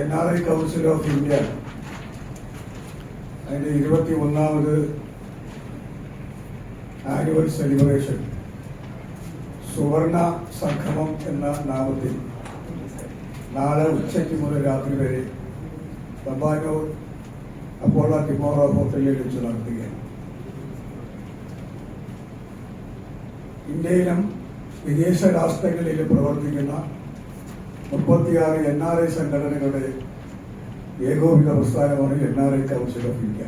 N R I council of India അതിന്റെ ഇരുപത്തി ഒന്നാമത് ആനുവൽ സെലിബ്രേഷൻ സുവർണ സംഗമം എന്ന നാമത്തിൽ. നാളെ ഉച്ചയ്ക്ക് മുതൽ രാത്രി വരെ തമ്പാനൂർ അപ്പോള ടിമോറോ ഹോട്ടലിൽ വെച്ച് നടത്തുകയാണ്. ഇന്ത്യയിലും വിദേശ രാഷ്ട്രങ്ങളിലും പ്രവർത്തിക്കുന്ന മുപ്പത്തിയാറ് എൻ ആർ ഐ സംഘടനകളുടെ ഏകോപിത പ്രസ്ഥാനമാണ് N R I council of India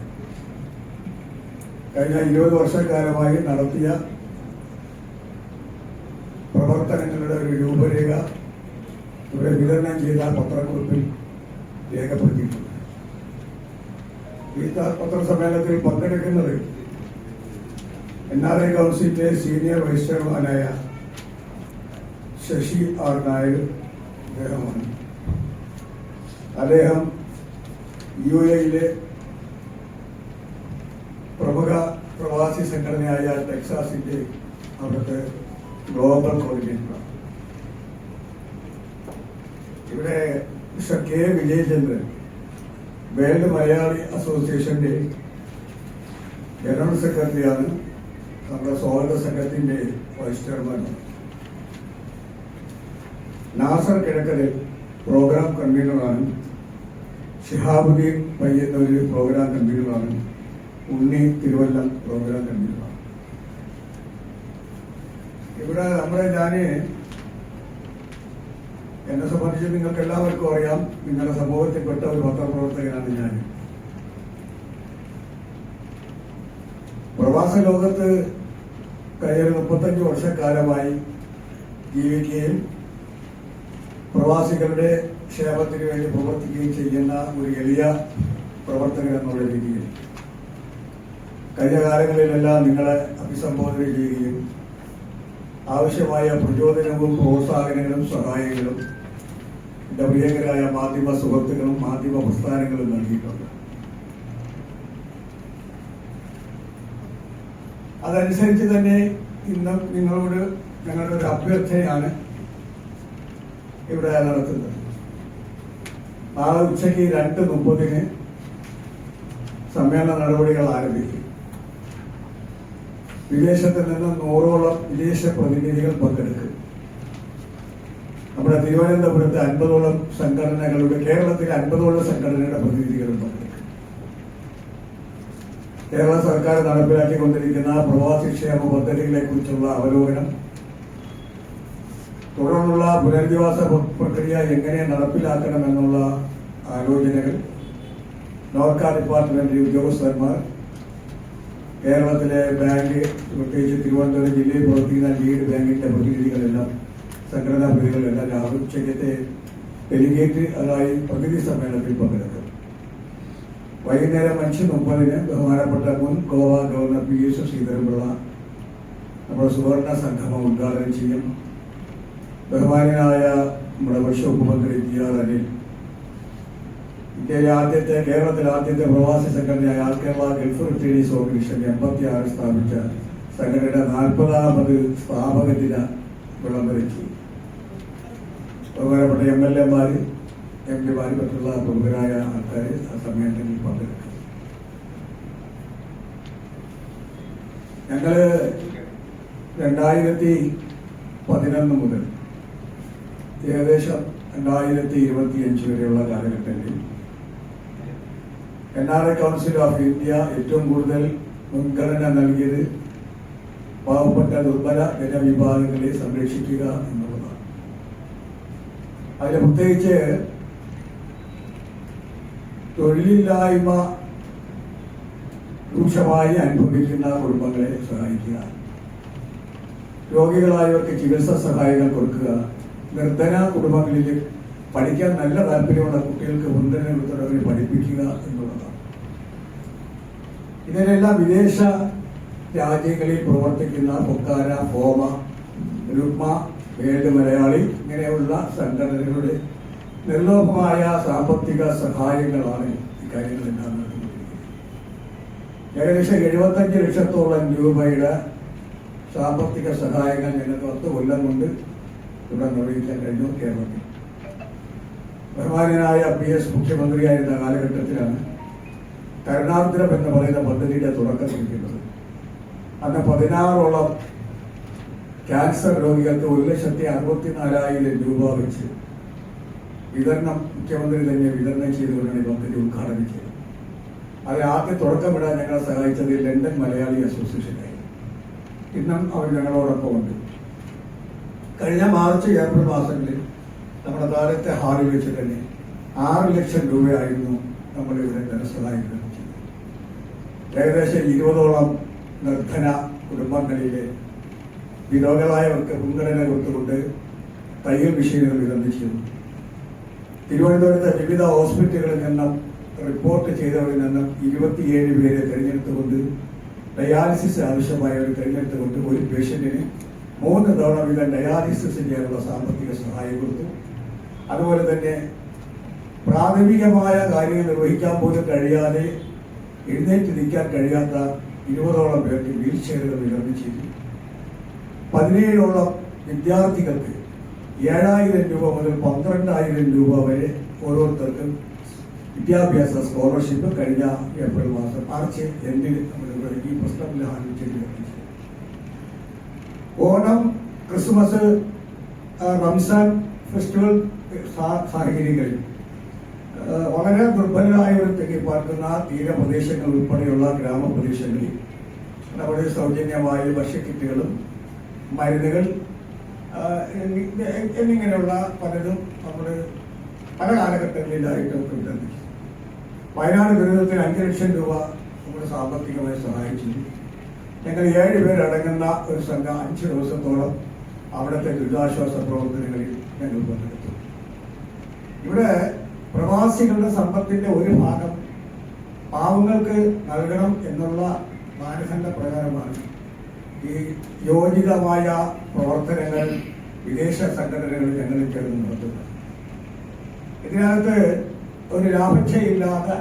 കഴിഞ്ഞ ഇരുപത് വർഷക്കാലമായി നടത്തിയ പ്രവർത്തനങ്ങളുടെ ഒരു രൂപരേഖ ഇവിടെ വിതരണം ചെയ്ത പത്രക്കുറിപ്പിൽ രേഖപ്പെടുത്തിയിട്ടുണ്ട്. ഈ പത്രസമ്മേളനത്തിൽ പങ്കെടുക്കുന്നത് എൻ ആർ ഐ കൗൺസിലിന്റെ സീനിയർ വൈസ് ചെയർമാനായ ശശി ആർ നായർ അദ്ദേഹമാണ്. അദ്ദേഹം യു എയിലെ പ്രമുഖ പ്രവാസി സംഘടനയായ ടെക്സാസിന്റെ അവിടുത്തെ ഗ്ലോബൽ കോർഡിനേറ്ററാണ്. ഇവിടെ mister K Vijayachandran world Malayali അസോസിയേഷന്റെ ജനറൽ സെക്രട്ടറിയാണ്. നമ്മുടെ സ്വാഗത സംഘത്തിന്റെ വൈസ് ചെയർമാനാണ്. നാസർ കിഴക്കൽ പ്രോഗ്രാം കൺവീനറാണ് ഷിഹാബുദ്ദീൻ പയ്യന്നൂരിൽ പ്രോഗ്രാം കൺവീനറാണ് ഉണ്ണി തിരുവല്ല പ്രോഗ്രാം കൺവീനറാണ് ഇവിടെ നമ്മുടെ ഞാൻ എന്നെ സംബന്ധിച്ച് നിങ്ങൾക്ക് എല്ലാവർക്കും അറിയാം. നിങ്ങളുടെ സമൂഹത്തിൽപ്പെട്ട ഒരു പത്രപ്രവർത്തകനാണ് ഞാൻ പ്രവാസ ലോകത്ത് കഴിഞ്ഞ മുപ്പത്തഞ്ച് വർഷക്കാലമായി ജീവിക്കുകയും പ്രവാസികളുടെ ക്ഷേമത്തിന് വേണ്ടി പ്രവർത്തിക്കുകയും ചെയ്യുന്ന ഒരു എളിയ പ്രവർത്തകൻ എന്നുള്ള രീതിയിൽ. കഴിഞ്ഞ കാലങ്ങളിലെല്ലാം നിങ്ങളെ അഭിസംബോധന ചെയ്യുകയും ആവശ്യമായ പ്രചോദനവും പ്രോത്സാഹനങ്ങളും സഹായങ്ങളും എന്റെ പ്രിയങ്കരായ മാധ്യമ സുഹൃത്തുക്കളും മാധ്യമ പ്രസ്ഥാനങ്ങളും നൽകിയിട്ടുണ്ട്. അതനുസരിച്ച് തന്നെ ഇന്ന് നിങ്ങളോട് ഞങ്ങളുടെ ഒരു അഭ്യർത്ഥനയാണ് ഇവിടെ നടത്തുന്നത് നാളെ ഉച്ചയ്ക്ക് രണ്ട് മുപ്പതിന് സമ്മേളന നടപടികൾ ആരംഭിക്കും. വിദേശത്ത് നിന്ന് നൂറോളം വിദേശ പ്രതിനിധികൾ പങ്കെടുക്കും. നമ്മുടെ തിരുവനന്തപുരത്ത് അൻപതോളം സംഘടനകളുടെ കേരളത്തിലെ അൻപതോളം സംഘടനയുടെ പ്രതിനിധികളും പങ്കെടുക്കും. കേരള സർക്കാർ നടപ്പിലാക്കിക്കൊണ്ടിരിക്കുന്ന പ്രവാസി ക്ഷേമ പദ്ധതികളെ കുറിച്ചുള്ള അവലോകനം തുടർന്നുള്ള പുനരധിവാസ പ്ര- പ്രക്രിയ എങ്ങനെ നടപ്പിലാക്കണമെന്നുള്ള ആലോചനകൾ നോർക്ക ഡിപ്പാർട്ട്മെന്റ് ഉദ്യോഗസ്ഥന്മാർ കേരളത്തിലെ ബാങ്ക് പ്രത്യേകിച്ച് തിരുവനന്തപുരം ജില്ലയിൽ പ്രവർത്തിക്കുന്ന ലീഡ് ബാങ്കിന്റെ പ്രതിനിധികളെല്ലാം സംഘടനാ പ്രതിനിധികളെല്ലാം രാഹുൽ ഉച്ചയ്ക്കത്തെ ഡെലിഗേറ്റ് അതായി പ്രകൃതി സമ്മേളനത്തിൽ പങ്കെടുക്കും വൈകുന്നേരം അഞ്ച് മുപ്പതിന് ബഹുമാനപ്പെട്ട മുൻ Goa governor P S Sreedharan Pillai നമ്മുടെ സുവർണ സംഗമം ഉദ്ഘാടനം ചെയ്യും. ബഹുമാനായ നമ്മുടെ വകുപ്പ് മന്ത്രി ജി ആർ അനിൽ ഇന്ത്യയിലെ ആദ്യത്തെ കേരളത്തിലെ ആദ്യത്തെ പ്രവാസി സംഘടനയായ all Kerala Gulf returnees organisation എൺപത്തി ആറ് സ്ഥാപിച്ച സംഘടനയുടെ നാൽപ്പതാമത് സ്ഥാപക ദിന വിളംബരം ചെയ്യും ബഹുമാനപ്പെട്ട എം എൽ എമാര് എം പിമാര് മറ്റുള്ള പ്രമുഖരായ ആൾക്കാർ ആ സമ്മേളനത്തിൽ പങ്കെടുക്കും. ഞങ്ങൾ രണ്ടായിരത്തി പതിനൊന്ന് മുതൽ ഏകദേശം രണ്ടായിരത്തി ഇരുപത്തിയഞ്ച് വരെയുള്ള കാലഘട്ടത്തിൽ N R I council of India ഏറ്റവും കൂടുതൽ മുൻഗണന നൽകിയത് പാവപ്പെട്ട ദുർബല ജനവിഭാഗങ്ങളെ സംരക്ഷിക്കുക എന്നുള്ളതാണ്. അതിൽ പ്രത്യേകിച്ച് തൊഴിലില്ലായ്മ രൂക്ഷമായി അനുഭവിക്കുന്ന കുടുംബങ്ങളെ സഹായിക്കുക. രോഗികളായവർക്ക് ചികിത്സാ സഹായങ്ങൾ കൊടുക്കുക. നിർധന കുടുംബങ്ങളിൽ പഠിക്കാൻ നല്ല താല്പര്യമുള്ള കുട്ടികൾക്ക് മുൻഗണന കൊടുത്തവരെ പഠിപ്പിക്കുക എന്നുള്ളതാണ്. ഇതിനെല്ലാം വിദേശ രാജ്യങ്ങളിൽ പ്രവർത്തിക്കുന്ന പൊക്കാര ഹോമ രുക്മ വേൾഡ് മലയാളി ഇങ്ങനെയുള്ള സംഘടനകളുടെ നിർലോഭമായ സാമ്പത്തിക സഹായങ്ങളാണ് ഇക്കാര്യങ്ങളെല്ലാം നൽകുന്നത് ഏകദേശം എഴുപത്തഞ്ച് ലക്ഷത്തോളം രൂപയുടെ സാമ്പത്തിക സഹായങ്ങൾ ഞങ്ങൾക്ക് പത്ത് കൊല്ലം കൊണ്ട് ഇവിടെ കഴിഞ്ഞു കേരളത്തിൽ. ബഹുമാനായ പി എസ് മുഖ്യമന്ത്രിയായിരുന്ന കാലഘട്ടത്തിലാണ് കരുണാന്തരം എന്ന് പറയുന്ന പദ്ധതിയുടെ തുടക്കം കുറിക്കുന്നത് അന്ന് പതിനാറോളം ക്യാൻസർ രോഗികൾക്ക് ഒരു ലക്ഷത്തി അറുപത്തിനാലായിരം രൂപ വെച്ച് വിതരണം മുഖ്യമന്ത്രി തന്നെ വിതരണം ചെയ്തുകൊണ്ടാണ് ഈ പദ്ധതി ഉദ്ഘാടനം ചെയ്തത്. അത് ആദ്യം തുടക്കമിടാൻ ഞങ്ങളെ സഹായിച്ചത് ലണ്ടൻ മലയാളി അസോസിയേഷനായി ഇന്നും അവർ ഞങ്ങളോടൊപ്പം ഉണ്ട് കഴിഞ്ഞ മാർച്ച് ഏപ്രിൽ മാസങ്ങളിൽ നമ്മുടെ താഴത്തെ ഹാളിൽ വെച്ച് തന്നെ ആറ് ലക്ഷം രൂപയായിരുന്നു നമ്മൾ ഇവിടെ ധനസഹായം ലഭിച്ചത്. ഏകദേശം ഇരുപതോളം നിർധന കുടുംബങ്ങളിലെ വിധവകളായവർക്ക് മുൻഗണന കൊടുത്തുകൊണ്ട് തയ്യൽ മെഷീനുകൾ വിതരണം തിരുവനന്തപുരത്തെ വിവിധ ഹോസ്പിറ്റലുകളിൽ നിന്നും റിപ്പോർട്ട് ചെയ്തവരിൽ നിന്നും ഇരുപത്തിയേഴ് പേരെ തിരഞ്ഞെടുത്തുകൊണ്ട് ഡയാലിസിസ് ആവശ്യമായവർ തിരഞ്ഞെടുത്തുകൊണ്ട് ഒരു പേഷ്യന്റിന് മൂന്ന് തവണ വീതം ഡയാലിസിസ് ചെയ്യാനുള്ള സാമ്പത്തിക സഹായം കൊടുത്തു. അതുപോലെ തന്നെ പ്രാഥമികമായ കാര്യങ്ങൾ നിർവഹിക്കാൻ പോലും കഴിയാതെ എഴുന്നേറ്റ് നിൽക്കാൻ കഴിയാത്ത ഇരുപതോളം പേർക്ക് വീൽ ചെയറുകൾ ചെയ്തു. പതിനേഴോളം വിദ്യാർത്ഥികൾക്ക് ഏഴായിരം രൂപ മുതൽ പന്ത്രണ്ടായിരം രൂപ വരെ ഓരോരുത്തർക്കും വിദ്യാഭ്യാസ സ്കോളർഷിപ്പ് കഴിഞ്ഞ ഏപ്രിൽ മാസം മാർച്ച് എൻഡിൽ നമ്മൾ ഈ പ്രശ്നത്തിൽ ആരംഭിച്ചു ഓണം ക്രിസ്മസ് റംസാൻ ഫെസ്റ്റിവൽ സാഹചര്യങ്ങൾ വളരെ ദുർബലരായവർ തെങ്ങിപ്പാർക്കുന്ന തീരപ്രദേശങ്ങൾ ഉൾപ്പെടെയുള്ള ഗ്രാമപ്രദേശങ്ങളിൽ നമ്മുടെ സൗജന്യമായ ഭക്ഷ്യക്കിറ്റുകളും മരുന്നുകൾ എന്നിങ്ങനെയുള്ള പലതും നമ്മൾ പല കാലഘട്ടങ്ങളിലായിട്ട് നമുക്ക് വിതരണം വയനാട് ദുരിതത്തിന് അഞ്ച് ലക്ഷം രൂപ നമ്മുടെ സാമ്പത്തികമായി സഹായിച്ചു ഞങ്ങൾ ഏഴ് പേരടങ്ങുന്ന ഒരു സംഘം അഞ്ച് ദിവസത്തോളം അവിടുത്തെ ദുരിതാശ്വാസ പ്രവർത്തനങ്ങളിൽ ഞങ്ങൾ പങ്കെടുത്തു ഇവിടെ പ്രവാസികളുടെ സമ്പത്തിന്റെ ഒരു ഭാഗം പാവങ്ങൾക്ക് നൽകണം എന്നുള്ള മാനദണ്ഡ പ്രകാരമാണ് ഈ യോജിതമായ പ്രവർത്തനങ്ങൾ വിദേശ സംഘടനകൾ ഞങ്ങൾ ചേർന്ന് നടത്തുന്നത്. ഇതിനകത്ത് ഒരു ലാഭക്ഷയില്ലാതെ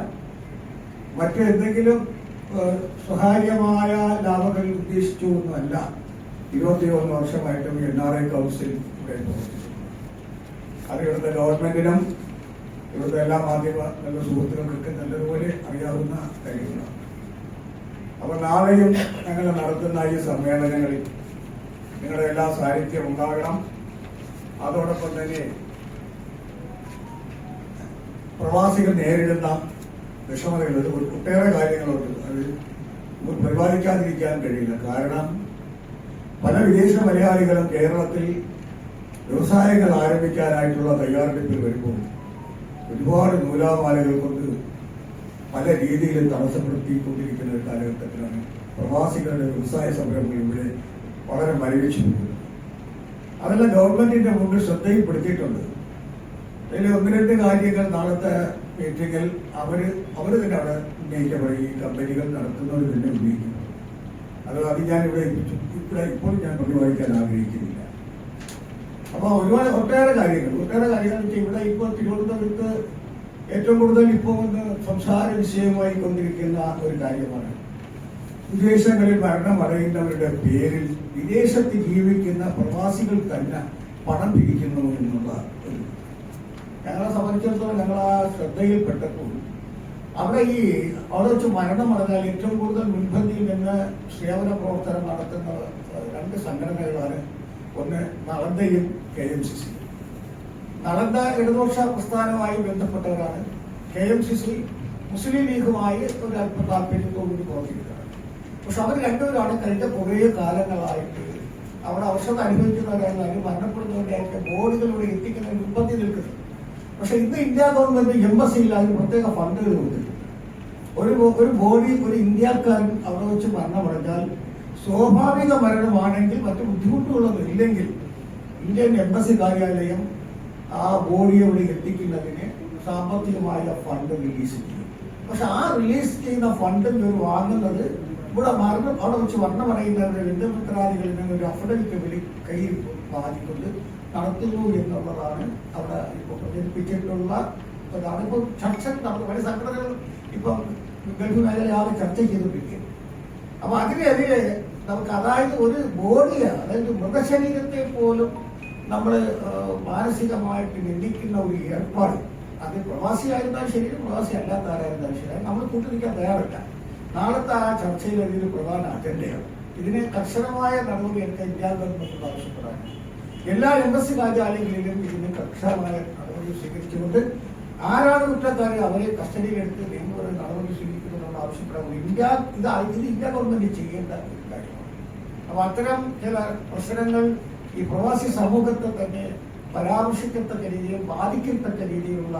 മറ്റെന്തെങ്കിലും സ്വകാര്യമായ ലാഭങ്ങൾ ഉദ്ദേശിച്ചു ഒന്നുമല്ല ഇരുപത്തിയൊന്ന് വർഷമായിട്ടും എൻ ആർ ഐ കൗൺസിൽ അത് ഇവിടുത്തെ ഗവൺമെന്റിനും ഇവിടുത്തെ എല്ലാ മാധ്യമ നല്ല സുഹൃത്തുക്കൾക്കൊക്കെ നല്ലതുപോലെ അറിയാവുന്ന കാര്യങ്ങളാണ്. അപ്പോൾ നാളെയും ഞങ്ങൾ നടത്തുന്ന ഈ സമ്മേളനങ്ങളിൽ നിങ്ങളുടെ എല്ലാ സാഹിത്യം ഉണ്ടാകണം. അതോടൊപ്പം തന്നെ പ്രവാസികൾ നേരിടുന്ന വിഷമതകൾ ഒരു ഒട്ടേറെ കാര്യങ്ങളുണ്ട്. അത് പരിപാലിക്കാതിരിക്കാൻ കഴിയില്ല. കാരണം പല വിദേശ മലയാളികളും കേരളത്തിൽ വ്യവസായങ്ങൾ ആരംഭിക്കാനായിട്ടുള്ള തയ്യാറെടുപ്പിൽ വരുമ്പോൾ ഒരുപാട് നൂലാമാലകൾ കൊണ്ട് പല രീതിയിലും തടസ്സപ്പെടുത്തിക്കൊണ്ടിരിക്കുന്ന ഒരു കാലഘട്ടത്തിലാണ് പ്രവാസികളുടെ വ്യവസായ സംരംഭങ്ങൾ ഇവിടെ വളരെ മരവിച്ചു പോകുന്നത്. അതെല്ലാം ഗവൺമെന്റിന്റെ മുന്നിൽ ശ്രദ്ധയിൽപ്പെടുത്തിയിട്ടുണ്ട്. അതിൽ ഒന്ന് രണ്ട് കാര്യങ്ങൾ നാളത്തെ മീറ്റിങ്ങിൽ അവർ അവർ തന്നെ അവിടെ ഉന്നയിക്കപ്പെടും ഈ കമ്പനികൾ നടത്തുന്നവർ തന്നെ ഉന്നയിക്കുന്നു അത് അത് ഞാൻ ഇവിടെ ഇവിടെ ഇപ്പോൾ ഞാൻ പ്രതിപാദിക്കാൻ ആഗ്രഹിക്കുന്നില്ല. അപ്പോൾ ഒരുപാട് ഒട്ടേറെ കാര്യങ്ങൾ. ഒട്ടേറെ കാര്യങ്ങൾ വെച്ചാൽ ഇവിടെ ഇപ്പോൾ തിരുവനന്തപുരത്ത് ഏറ്റവും കൂടുതൽ ഇപ്പോൾ ഒന്ന് സംസാര വിഷയമായി കൊണ്ടിരിക്കുന്ന ഒരു കാര്യമാണ്. വിദേശങ്ങളിൽ മരണം അടയുന്നവരുടെ പേരിൽ വിദേശത്ത് ജീവിക്കുന്ന പ്രവാസികൾ തന്നെ പണം പിരിക്കുന്നു എന്നുള്ള ഒരു ഞങ്ങളെ സംബന്ധിച്ചിടത്തോളം ഞങ്ങൾ ആ ശ്രദ്ധയിൽപ്പെട്ടപ്പോൾ അവിടെ ഈ അവിടെ വെച്ച് മരണം നടന്നാൽ ഏറ്റവും കൂടുതൽ മുൻപന്തിയിൽ നിന്ന് സേവന പ്രവർത്തനം നടത്തുന്ന രണ്ട് സംഘടനകളാണ്. ഒന്ന് നളന്തയും K M C C. Nalanda ഇടതുപക്ഷ പ്രസ്ഥാനവുമായി ബന്ധപ്പെട്ടവരാണ്. K M C C Muslim ലീഗുമായി ഒരു അല്പ താല്പര്യത്തോടുകൂടി പ്രവർത്തിക്കുന്നതാണ് പക്ഷെ അവർ രണ്ടുപേരാണ് കഴിഞ്ഞ കുറേ കാലങ്ങളായിട്ട് അവിടെ അവസരം അനുഭവിക്കുന്നവരായാലും മരണപ്പെടുന്നവരായിട്ട് ബോർഡുകളിലൂടെ എത്തിക്കുന്ന മുൻപന്തി നിൽക്കുന്നത്. പക്ഷെ ഇന്ന് ഇന്ത്യ ഗവൺമെന്റ് എംബസിയിൽ അതിന് പ്രത്യേക ഫണ്ടുകൾ കൊടുത്തിട്ടുണ്ട്. ഒരു ഒരു ബോഡി ഒരു ഇന്ത്യക്കാരൻ അവിടെ വെച്ച് മരണമടഞ്ഞാൽ സ്വാഭാവിക മരണമാണെങ്കിൽ മറ്റു ബുദ്ധിമുട്ടുകളൊന്നും ഇല്ലെങ്കിൽ ഇന്ത്യൻ എംബസി കാര്യാലയം ആ ബോഡിയെ അവിടെ എത്തിക്കുന്നതിന് സാമ്പത്തികമായ ഫണ്ട് റിലീസ് ചെയ്യും. പക്ഷെ ആ റിലീസ് ചെയ്യുന്ന ഫണ്ട് ഇവർ വാങ്ങുന്നത് ഇവിടെ മരണം അവിടെ വെച്ച് മരണമടയുന്നവരുടെ ബന്ധുമിത്രാദികളിൽ നിന്ന് ഒരു അഫിഡവിറ്റ് കയ്യിൽ വാങ്ങിക്കൊണ്ട് നടത്തുന്നു എന്നുള്ളതാണ് അവിടെ ഇപ്പോൾ പ്രചരിപ്പിച്ചിട്ടുള്ള അതാണ് ഇപ്പോൾ ചർച്ച നടന്നു പല സംഘടനകൾ ഇപ്പം ഗൾഫ് മേഖലയാകെ ചർച്ച ചെയ്തുകൊണ്ടിരിക്കുന്നത് അപ്പൊ അതിനെതിരെ നമുക്ക് അതായത് ഒരു ബോഡിയെ അതായത് മൃതശരീരത്തെ പോലും നമ്മൾ മാനസികമായിട്ട് ലഭിക്കുന്ന ഒരു ഏർപ്പാട്. അത് പ്രവാസിയായിരുന്നാൽ ശരി പ്രവാസി അല്ലാത്ത ആരായിരുന്നാലും ശരി നമ്മൾ കൂട്ടിരിക്കാൻ തയ്യാറില്ല. നാളത്തെ ആ ചർച്ചയിൽ അതിന് പ്രധാന അജണ്ടയാണ് ഇതിനെ കർശനമായ നടപടി എടുക്കാൻ ഇന്ത്യ ഗവൺമെന്റിനോട് ആവശ്യപ്പെടാനും എല്ലാ എംബസി കാര്യാലയങ്ങളിലും ഇതിന് കർശനമായ നടപടി സ്വീകരിച്ചുകൊണ്ട് ആരാണ് കുറ്റക്കാരെ അവരെ കസ്റ്റഡിയിലെടുത്ത് നിയമപരമായ നടപടി സ്വീകരിക്കുന്നതിനുള്ള ആവശ്യപ്പെടാൻ ഇന്ത്യ ഇത് ഇത് ഇന്ത്യ ഗവൺമെന്റ് ചെയ്യേണ്ട ഒരു കാര്യമാണ്. അപ്പൊ അത്തരം ചില പ്രശ്നങ്ങൾ ഈ പ്രവാസി സമൂഹത്തെ തന്നെ പരാമർശിക്കത്തക്ക രീതിയിൽ ബാധിക്കത്തക്ക രീതിയിലുള്ള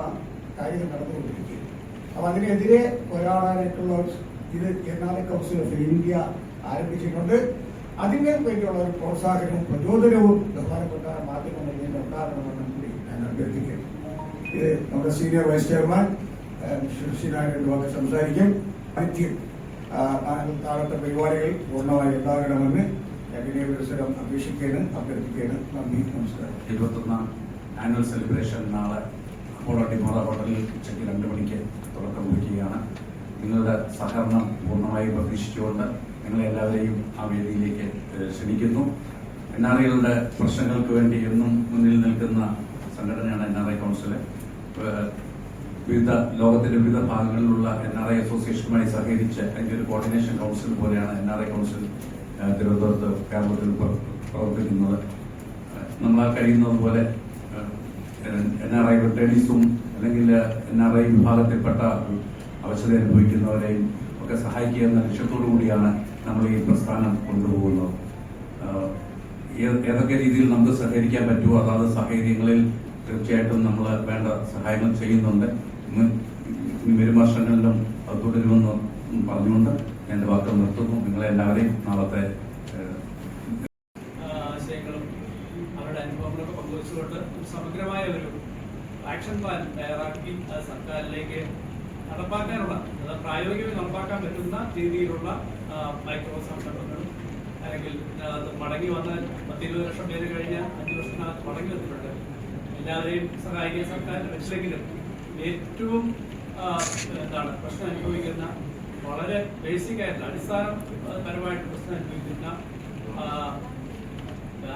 കാര്യങ്ങൾ നടന്നുകൊണ്ടിരിക്കുകയാണ്. അപ്പൊ അതിനെതിരെ പോരാടാനായിട്ടുള്ള ഇത് എറണാകുളം കൗൺസിൽ ഓഫ് ഇന്ത്യ ആരംഭിച്ചിട്ടുണ്ട്. അതിന് വേണ്ടിയുള്ള ഒരു പ്രോത്സാഹനവും പ്രചോദനവും ബഹുമാനപ്പെട്ട മാധ്യമങ്ങളിൽ നിന്ന് ഉണ്ടാകണമെന്നും കൂടി ഞാൻ അഭ്യർത്ഥിക്കുന്നു. ഇത് നമ്മുടെ സീനിയർ വൈസ് ചെയർമാൻ വാക്ക് സംസാരിക്കും. ആദ്യം താഴത്തെ പരിപാടികൾ പൂർണമായി ഉണ്ടാകണമെന്ന് വിനയ പുരസ്സരം അപേക്ഷിക്കുകയാണ് അഭ്യർത്ഥിക്കുകയാണ്. നന്ദി നമസ്കാരം. ഇരുപത്തൊന്നാം ആനുവൽ സെലിബ്രേഷൻ നാളെ അപ്പോളോ ഡിമോറ ഹോട്ടലിൽ ഉച്ചയ്ക്ക് രണ്ട് മണിക്ക് തുടക്കം കുറിക്കുകയാണ്. നിങ്ങളുടെ സഹകരണം പൂർണമായി പ്രതീക്ഷിച്ചുകൊണ്ട് നിങ്ങളെ എല്ലാവരെയും ആ വേദിയിലേക്ക് ക്ഷണിക്കുന്നു. എൻ ആർ ഐകളുടെ പ്രശ്നങ്ങൾക്ക് വേണ്ടി എന്നും മുന്നിൽ നിൽക്കുന്ന സംഘടനയാണ് എൻ ആർ ഐ കൗൺസിൽ വിവിധ ലോകത്തിന്റെ വിവിധ ഭാഗങ്ങളിലുള്ള എൻ ആർ ഐ അസോസിയേഷനുമായി സഹകരിച്ച് അതിന്റെ ഒരു കോർഡിനേഷൻ കൗൺസിൽ പോലെയാണ് എൻ ആർ ഐ കൗൺസിൽ തിരുവനന്തപുരത്ത് കേരളത്തിൽ പ്ര- പ്രവർത്തിക്കുന്നത്. നമ്മളാൽ കഴിയുന്നത് പോലെ എൻ ആർ ഐ റിട്ടേണീസും അല്ലെങ്കിൽ എൻ ആർ ഐ വിഭാഗത്തിൽപ്പെട്ട അവശത അനുഭവിക്കുന്നവരെയും ഒക്കെ സഹായിക്കുക എന്ന ലക്ഷ്യത്തോടു കൂടിയാണ് നമ്മൾ ഈ പ്രസ്ഥാനം കൊണ്ടുപോകുന്നത്. ഏതൊക്കെ രീതിയിൽ നമുക്ക് സഹകരിക്കാൻ പറ്റുമോ അതാത് സാഹചര്യങ്ങളിൽ തീർച്ചയായിട്ടും നമ്മൾ വേണ്ട സഹായങ്ങൾ ചെയ്യുന്നുണ്ട്. ഇന്ന് ഇനി വരും വർഷങ്ങളിലും അത് തുടരുമെന്ന് പറഞ്ഞുകൊണ്ട് എന്റെ വാക്കുകൾ നിർത്തുന്നു. നിങ്ങളെ എല്ലാവരെയും നാളത്തെ ആശയങ്ങളും അവരുടെ സമഗ്രമായ ഒരു ആക്ഷൻ പ്ലാൻ തയ്യാറാക്കി സർക്കാരിലേക്ക് നടപ്പാക്കാനുള്ള അത് പ്രായോഗികമായി നടപ്പാക്കാൻ പറ്റുന്ന രീതിയിലുള്ള മൈക്രോ സംരംഭങ്ങളും അല്ലെങ്കിൽ മടങ്ങി വന്ന പത്തിരുപത് ലക്ഷം പേര് കഴിഞ്ഞ അഞ്ച് വർഷത്തിനകത്ത് മടങ്ങി വന്നിട്ടുണ്ട്. എല്ലാവരെയും സഹായിക്കാൻ സർക്കാർ വെച്ചെങ്കിലും ഏറ്റവും എന്താണ് പ്രശ്നം അനുഭവിക്കുന്ന വളരെ ബേസിക് ആയിട്ടുള്ള അടിസ്ഥാനപരമായിട്ട് പ്രശ്നം അനുഭവിക്കുന്ന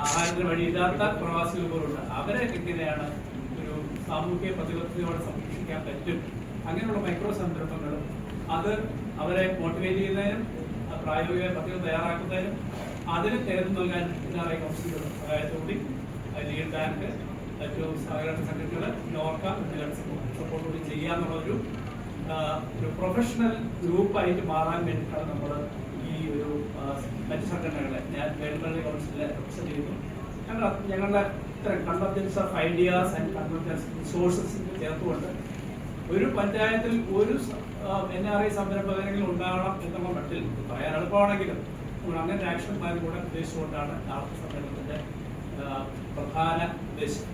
ആഹാരത്തിന് വഴിയില്ലാത്ത പ്രവാസികൾ പോലുണ്ട്. അവരെ എങ്ങനെയാണ് ഒരു സാമൂഹ്യ പ്രതിബദ്ധതയോടെ സംരക്ഷിക്കാൻ പറ്റും? അങ്ങനെയുള്ള മൈക്രോ സംരംഭങ്ങളും അത് അവരെ മോട്ടിവേറ്റ് ചെയ്യുന്നതിനും പ്രായോഗിക പദ്ധതികൾ തയ്യാറാക്കുന്നതിനും അതിന് തേർന്ന് നൽകാൻ ഇന്നാറേ അതായത് സഹായത്തോടെ ലീഡ് ബാങ്ക് മറ്റു സഹകരണ സംഘടനകൾ നോർക്ക സപ്പോർട്ട് ചെയ്യാന്നുള്ള ഒരു ഒരു പ്രൊഫഷണൽ ഗ്രൂപ്പായിട്ട് മാറാൻ വേണ്ടിയിട്ടാണ് നമ്മൾ ഈ ഒരു മറ്റു സംഘടനകളെ ഞാൻ വേൾഡ് കൗൺസിലെ റെപ്രസെന്റ് ചെയ്യുന്നു ഞങ്ങളുടെ ഇത്തരം convergence of ideas and convergence resources ചേർത്തുകൊണ്ട് ഒരു പഞ്ചായത്തിൽ ഒരു എൻ ആർ ഐ സംരംഭകരെങ്കിലും ഉണ്ടാകണം എന്നുള്ള മട്ടിൽ പറയാൻ എളുപ്പമാണെങ്കിലും അങ്ങനെ ആക്ഷൻ പ്ലാൻ കൂടെ ഉദ്ദേശിച്ചുകൊണ്ടാണ് ആർത്ഥ സമ്മേളനത്തിന്റെ പ്രധാന ഉദ്ദേശം.